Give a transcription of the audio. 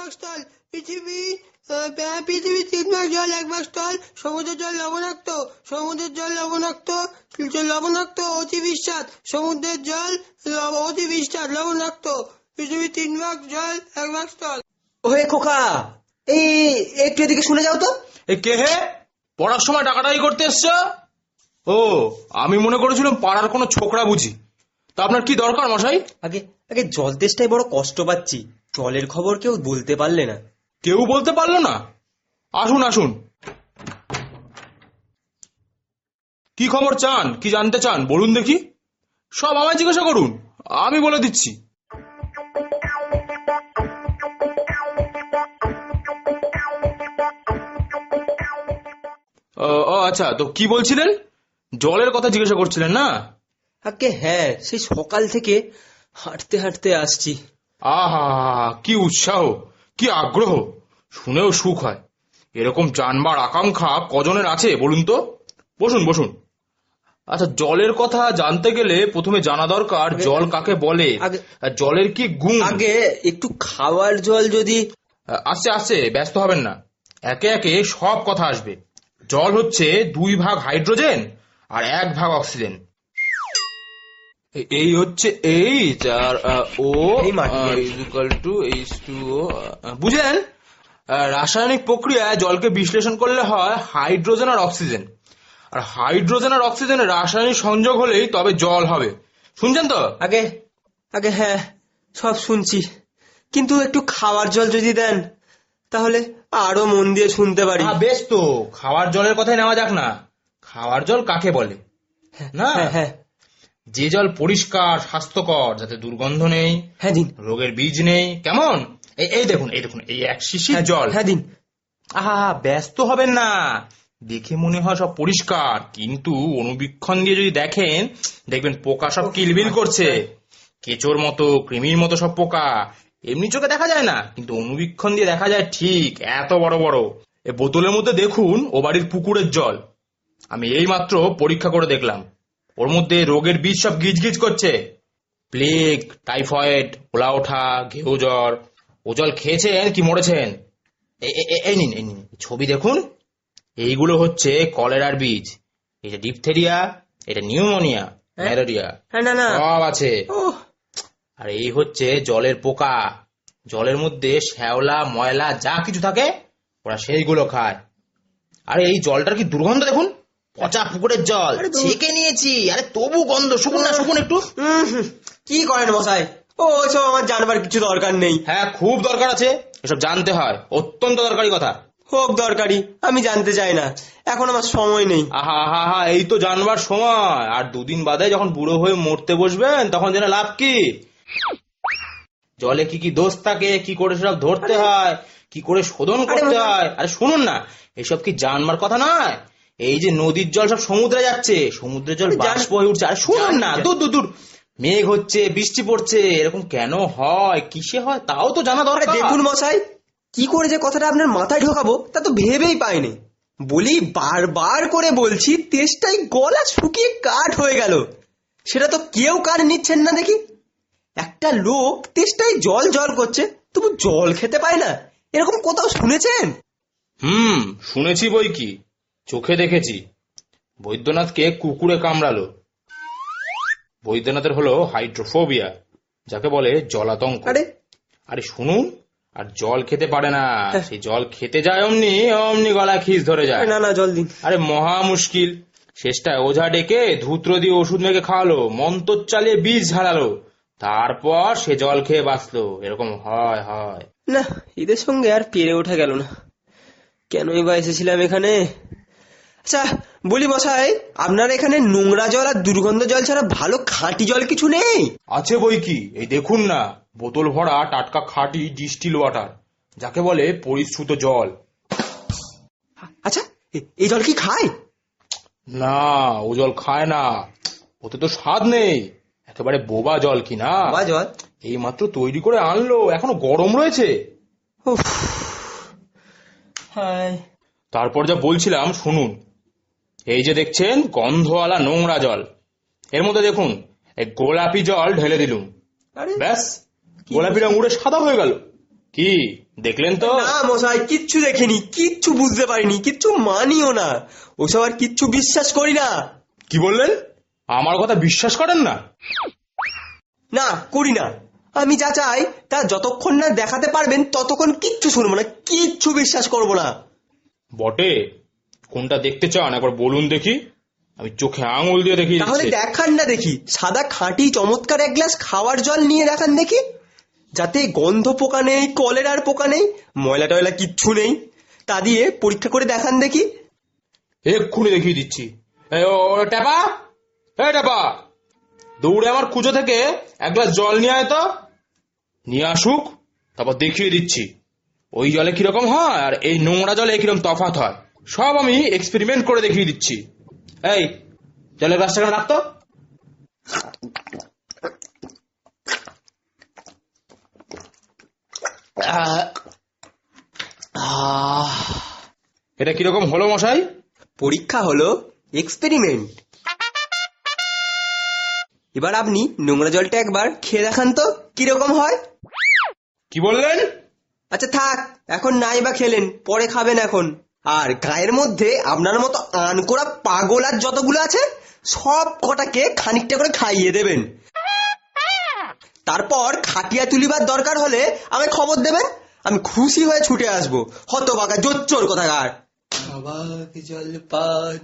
ভাগ স্থল পৃথিবী পৃথিবীর তিন ভাগ জল এক ভাগ স্থল সমুদ্রের জল লবণাক্ত সমুদ্রের জল লবণাক্ত লবণাক্ত অতি বিস্বাদ সমুদ্রের জল অতি বিস্বাদ লবণাক্ত। পৃথিবীর তিন ভাগ জল এক ভাগ স্থল ওহে খোকা এই একটু এদিকে শুনে যাও তো। এ কে হে? পড়ার সময় টাকাটাই করতে এসছো? ও আমি মনে করেছিলাম পাড়ার কোনো ছোকরা বুঝি। তা আপনার কি দরকার মশাই? আগে আগে জল তেষ্টায় বড় কষ্ট পাচ্ছি। জলের খবর কেউ বলতে পারলে না। কেউ বলতে পারল না? আসুন আসুন। কি খবর চান? কি জানতে চান? বলুন দেখি। সব আমায় জিজ্ঞাসা করুন। আমি বলে দিচ্ছি। ও ও, আচ্ছা তো কি বলছিলেন? জলের কথা জিজ্ঞাসা করছিলেন না? আগে হ্যাঁ সেই সকাল থেকে হাঁটতে হাঁটতে আসছি। আহা কি উৎসাহ কি আগ্রহ। শুনেও সুখ হয়। এরকম জানবার আকাঙ্ক্ষা কজনের আছে বলুন তো? বসুন বসুন। আচ্ছা জলের কথা জানতে গেলে প্রথমে জানা দরকার জল কাকে বলে। জলের কি গুণ? আগে একটু খাওয়ার জল যদি আসছে আসছে ব্যস্ত হবেন না। একে একে সব কথা আসবে। জল হচ্ছে দুই ভাগ হাইড্রোজেন আর এক ভাগ অক্সিজেন। এই হচ্ছে H R O equal to H two O বুঝলেন? রাসায়নিক প্রক্রিয়ায় জলকে বিশ্লেষণ করলে হয় হাইড্রোজেন আর অক্সিজেন। আর হাইড্রোজেন আর অক্সিজেনের রাসায়নিক সংযোগ হলেই তবে জল হবে। শুনছেন তো? আগে আগে হ্যাঁ সব শুনছি। কিন্তু একটু খাওয়ার জল যদি দেন তাহলে আরও মন দিয়ে শুনতে পারি। বেশ তো খাওয়ার জলের কথাই নেওয়া যাক না। খাওয়ার জল কাকে বলে? না? হ্যাঁ হ্যাঁ। যে জল পরিষ্কার স্বাস্থ্যকর যাতে দুর্গন্ধ নেই হ্যাঁ দিন। রোগের বীজ নেই কেমন? এই এই দেখুন এই দেখুন এই এক শিশির হ্যাঁ, জল। হ্যাঁ দিন। আহা ব্যস্ত হবেন না। দেখে মনে হয় সব পরিষ্কার কিন্তু অনুবীক্ষণ দিয়ে যদি দেখেন দেখবেন পোকা সব কিলবিল করছে। কেচোর মতো কৃমির মতো সব পোকা। এমনি চোখে দেখা যায় না কিন্তু অনুবীক্ষণ দিয়ে দেখা যায় ঠিক এত বড় বড়। এ বোতলের মধ্যে দেখুন ও বাড়ির পুকুরের জল। আমি এই মাত্র পরীক্ষা করে দেখলাম। ওর মধ্যে রোগের বীজ সব গিজগিজ করছে। প্লেগ টাইফয়েড ওলা ওঠা ঘেউ জ্বর। ও জল খেয়েছেন কি মরেছেন? এই নিন এই নিন। ছবি দেখুন। এইগুলো হচ্ছে কলেরার বীজ। এটা ডিপথেরিয়া এটা নিউমোনিয়া ম্যালেরিয়া। হ্যাঁ না না। সব আছে। আর এই হচ্ছে জলের পোকা। জলের মধ্যে শ্যাওলা ময়লা যা কিছু থাকে ওরা সেইগুলো খায়। আর এই জলটার কি দুর্গন্ধ দেখুন। পচা পুকুরের জল। ছেঁকে নিয়েছি। আরে তবু গন্ধ শুকুন না শুকুন একটু। কি করেন মশাই? ও ওইসব আমার জানবার কিছু দরকার নেই। হ্যাঁ খুব দরকার আছে। এসব জানতে হয়। অত্যন্ত দরকারি কথা। হোক দরকারি। আমি জানতে চাই না। এখন আমার সময় নেই। আহা আহা আহা এই তো জানবার সময়। আর দুদিন বাদে যখন বুড়ো হয়ে মরতে বসবেন তখন যেন লাভ কি? জলে কি কি দোষ থাকে? কি করে সেসব ধরতে হয়? কি করে শোধন করতে হয়? আরে শুনুন না। এসব কি জানবার কথা নয়? এই যে নদীর জল সব সমুদ্রে যাচ্ছে সমুদ্রের জল বাষ্প হয়ে উঠছে। আর শুনুন না দূর দূর দূর। মেঘ হচ্ছে বৃষ্টি পড়ছে এরকম কেন হয়? কিসে হয়? তাও তো জানা দরকার। দেখুন মশাই কি করে যে কথাটা আপনার মাথায় ঢোকাবো তা তো ভেবেই পাইনি। বলি বারবার করে বলছি তেষ্টাই গলা শুকিয়ে কাঠ হয়ে গেল। সেটা তো কেউ কার নিচ্ছেন না দেখি। একটা লোক তেষ্টাই জল জল করছে তবু জল খেতে পায় না। এরকম কোথাও শুনেছেন? হুম শুনেছি বই কি। চোখে দেখেছি। বৈদ্যনাথকে কুকুরে কামড়ালো। বৈদ্যনাথের হলো হাইড্রোফোবিয়া যাকে বলে জলাতঙ্ক। আরে। আরে শুনুন আর জল খেতে পারে না। হ্যাঁ। সেই জল খেতে যায় অমনি অমনি গলা খিস ধরে যায়। না না জল দিন। আরে মহা মুশকিল। শেষটায় ওঝা ডেকে ধূত্র দিয়ে ওষুধ মেখে খাওয়ালো মন্তর চালিয়ে বীজ ঝাড়ালো। তারপর সে জল খেয়ে বাঁচলো। এরকম হয় হয়। না এদের সঙ্গে আর পেরে ওঠা গেল না। কেনই বা এসেছিলাম এখানে? আচ্ছা বলি মশাই আপনার এখানে নোংরা জল আর দুর্গন্ধ জল ছাড়া ভালো খাঁটি জল কিছু নেই? আছে বই কি? এই দেখুন না বোতল ভরা টাটকা খাঁটি ডিস্টিল ওয়াটার যাকে বলে পরিশ্রুত জল। আচ্ছা এই জল কি খায়? না ও জল খায় না। ওতে তো স্বাদ নেই। একেবারে বোবা জল কি না? বা জল? এই মাত্র তৈরি করে আনলো এখনও গরম রয়েছে। হায়। তারপর যা বলছিলাম শুনুন। এই যে দেখছেন গন্ধওয়ালা নোংরা জল। এর মধ্যে দেখুন এই গোলাপি জল ঢেলে দিলুম। আরে ব্যাস গোলাপি রং উড়ে সাদা হয়ে গেল। কি দেখলেন তো? না মশাই কিচ্ছু দেখিনি কিচ্ছু বুঝতে পারিনি কিচ্ছু মানিও না। ওসব আর কিচ্ছু বিশ্বাস করি না। কি বললেন? আমার কথা বিশ্বাস করেন না? না করি না। আমি যা চাই তা যতক্ষণ না দেখাতে পারবেন ততক্ষণ কিচ্ছু শুনব না কিচ্ছু বিশ্বাস করব না। বটে। কোনটা দেখতে চান? একবার বলুন দেখি। আমি চোখে আঙুল দিয়ে দেখি তাহলে দেখান না দেখি। সাদা খাঁটি চমৎকার এক গ্লাস খাওয়ার জল নিয়ে দেখান দেখি। যাতে গন্ধ পোকা নেই কলেরার পোকা নেই ময়লা টয়লা কিচ্ছু নেই। তা দিয়ে পরীক্ষা করে দেখান দেখি। এক্ষুনি দেখিয়ে দিচ্ছি। ট্যাপা? এই ট্যাপা? দৌড়ে আমার কুচো থেকে এক গ্লাস জল নিয়ে আয় তো। নিয়ে আসুক তারপর দেখিয়ে দিচ্ছি। ওই জলে কীরকম হয় আর এই নোংরা জলে কীরকম তফাৎ হয়। সব আমি এক্সপেরিমেন্ট করে দেখিয়ে দিচ্ছি। এই জলের গ্লাসটা কেন রাখতো এটা কীরকম হলো মশাই? পরীক্ষা হলো এক্সপেরিমেন্ট এবার আপনি নোংরা জলটা একবার খেয়ে দেখান তো কীরকম হয়। কি বললেন? আচ্ছা থাক এখন নাই বা খেলেন পরে খাবেন এখন। আর গায়ের মধ্যে আপনার মতো আন করা পাগল আর যতগুলো আছে, সব কটাকে খানিকটা করে খাইয়ে দেবেন। তারপর খাটিয়া তুলিবার দরকার হলে আমায় খবর দেবেন, আমি খুশি হয়ে ছুটে আসব। হত বাগা জোচ্চোর কোথাকার। জল পান।